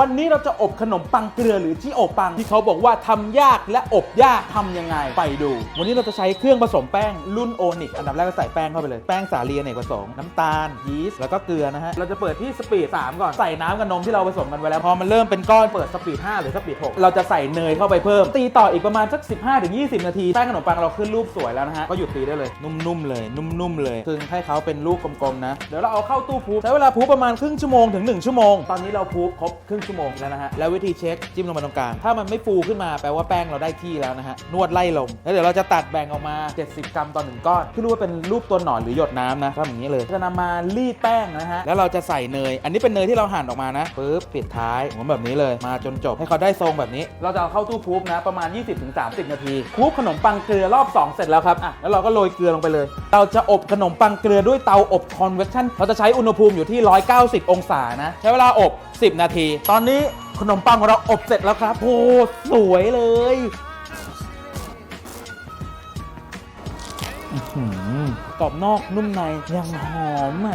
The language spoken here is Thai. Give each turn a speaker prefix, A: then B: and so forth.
A: วันนี้เราจะอบขนมปังเกลือหรือที่อบปังที่เขาบอกว่าทำยากและอบยากทำยังไงไปดู วันนี้เราจะใช้เครื่องผสมแป้งรุ่นโอนิกอันดับแรกก็ใส่แป้งเข้าไปเลย แป้งสาลีอเนกประสงค์น้ำตาลยีสต์แล้วก็เกลือนะฮะ เราจะเปิดที่สปีด 3 ก่อน ใส่น้ำกับนมที่เราผสมกันไว้แล้ว พอมันเริ่มเป็นก้อนเปิดสปีด 5 หรือสปีด 6 เราจะใส่เนยเข้าไปเพิ่ม ตีต่ออีกประมาณสัก 15-20 นาทีแป้งขนมปังเราขึ้นรูปสวยแล้วนะฮะก็หยุดตีได้เลยนุ่มๆเลยนุ่มๆเลยคือให้เขาเป็นลูกกลมๆนะเดี๋ยวเราเอาเข้าตู้พูใช้เวลาพูประมาณครึ่งชั่วโมงถึง1ชั่วโมงตอนนี้เราพูครบครึ่งชั่วโมงแล้วนะฮะแล้ววิธีเช็คจิ้มลงมาตรงกลางถ้ามันไม่ฟูขึ้นมาแปลว่าแป้งเราได้ที่แล้วนะฮะนวดไล่ลงแล้วเดี๋ยวเราจะตัดแบ่งออกมา 70 กรัมต่อหนึ่งก้อนที่รู้ว่าเป็นรูปตัวหนอนหรือหยดน้ำนะทำอย่างนี้เลยจะนำมารีดแป้งนะฮะแล้วเราจะใส่เนย อันนี้เป็นเนยที่เราหั่นออกมานะปึ๊บปิดท้ายผมแบบนี้เลยมาจนจบให้เขาได้ทรงแบบนี้ เราจะเอาเข้าตู้พูนะประมาณ 20-30 นาทีพูขนมปังเกลือรอบ 2 เสร็จแล้วครับอะแล้วเราก็โรยเกลือลงไปเลย เราจะอบขนมปังเกลือด้วยเตาอบคอนเวคชั่นเราจะใช้อุณหภูมิอยู่ที่ 190 องศานะใช้เวลาอบ 10 นาทีตอนนี้ขนมปังของเราอบเสร็จแล้วครับโอ้สวยเลยกรอบนอกนุ่มในยังหอมอะ